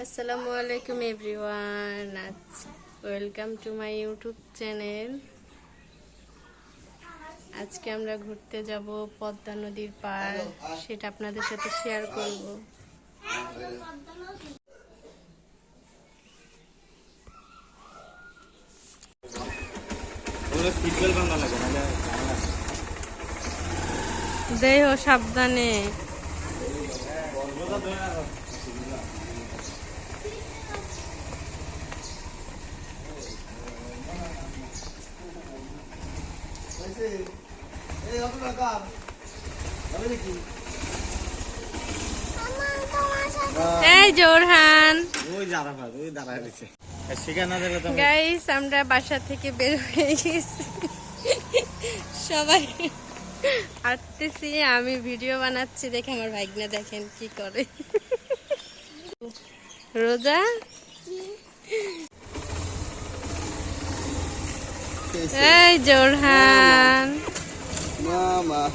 আসসালামু আলাইকুম everyone welcome to my YouTube channel আজকে আমরা ঘুরতে যাব পদ্মা নদীর পার সেটা আপনাদের সাথে শেয়ার করব দেহ সাবধানে। এই জোরহান। আমরা- গাইস আমরা বাসা থেকে বের হয়ে গেছি। সবাই হাঁটতেছি আমি ভিডিও বানাচ্ছি দেখে আমার ভাইগনা দেখেন কি করে। রোজা? এই জোরহান।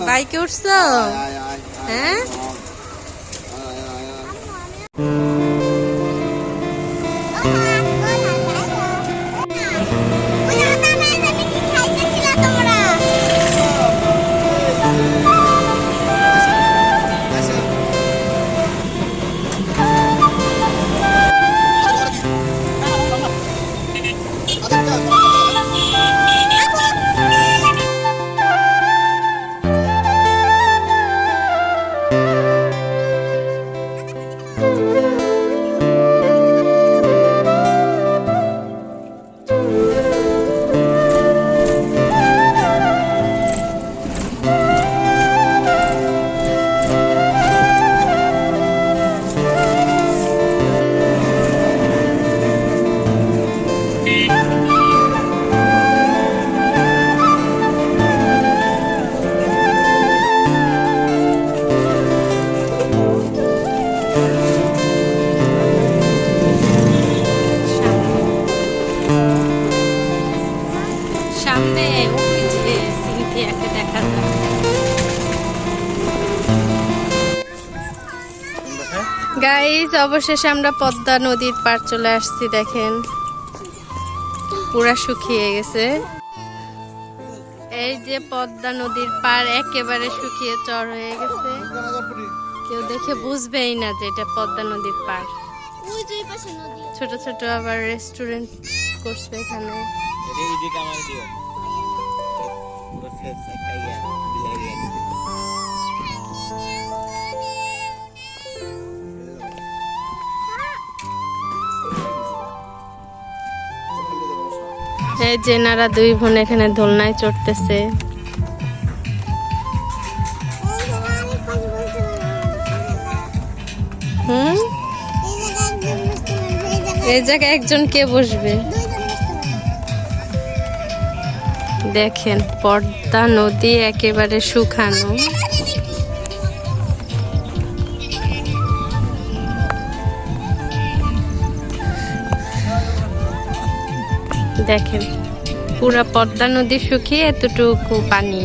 বাইকে উঠছো? হ্যাঁ? সামনে ওই যে সিনথিয়াকে দেখা যায়। গাইস অবশেষে আমরা পদ্মা নদীর পার চলে আসছি দেখেন। পুরা শুকিয়ে গেছে। এই যে পদ্মা নদীর পার একেবারে শুকিয়ে চর হয়ে গেছে। কেউ দেখে বুঝবেই না যে এটা পদ্মা নদীর পার। ছোট ছোট আবার রেস্টুরেন্ট করছে এখানে। ইয়া, বিলাইয়া। এই যে নারা দুই বোন এখানে দোলনায় চড়তেছে হুম এই জায়গায় একজন কে বসবে দেখেন পর্দা নদী একেবারে শুকানো। দেখেন পুরা পদ্মা নদী শুকিয়ে এতটুকু পানি।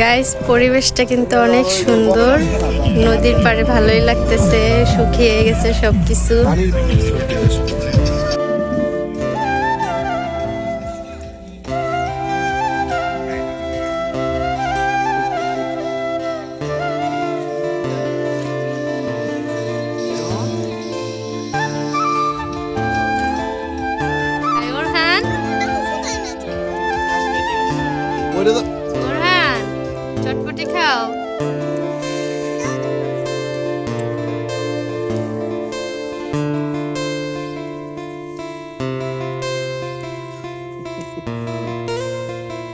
গাইস পরিবেশটা কিন্তু অনেক সুন্দর। নদীর পাড়ে ভালোই লাগতেছে শুকিয়ে গেছে সবকিছু। চটপটি খাও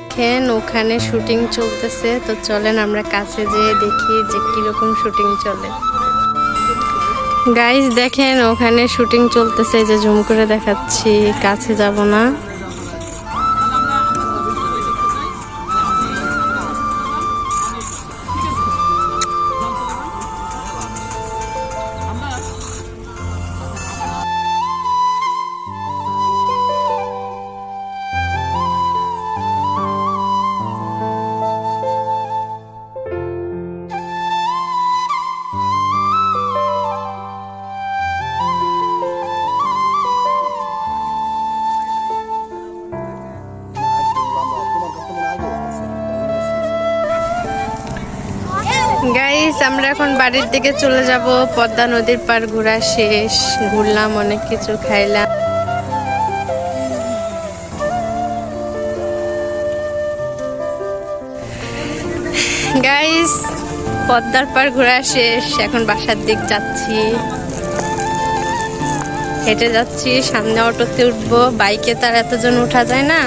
দেখেন ওখানে শুটিং চলতেছে? তো চলেন আমরা কাছে যেয়ে দেখি যে কীরকম শুটিং চলে। গাইজ দেখেন ওখানে শুটিং চলতেছে যে জুম করে দেখাচ্ছি, কাছে যাব না। গাইস আমরা এখন বাড়ির দিকে চলে যাব। পদ্মা নদীর পার ঘোরা শেষ। ঘুরলাম, অনেক কিছু খাইলাম। গাইস পদ্মার পার ঘোরা শেষ। এখন বাসার দিক যাচ্ছি। হেঁটে যাচ্ছি, সামনে অটোতে উঠবো। বাইকে তার এতজন উঠা যায় না।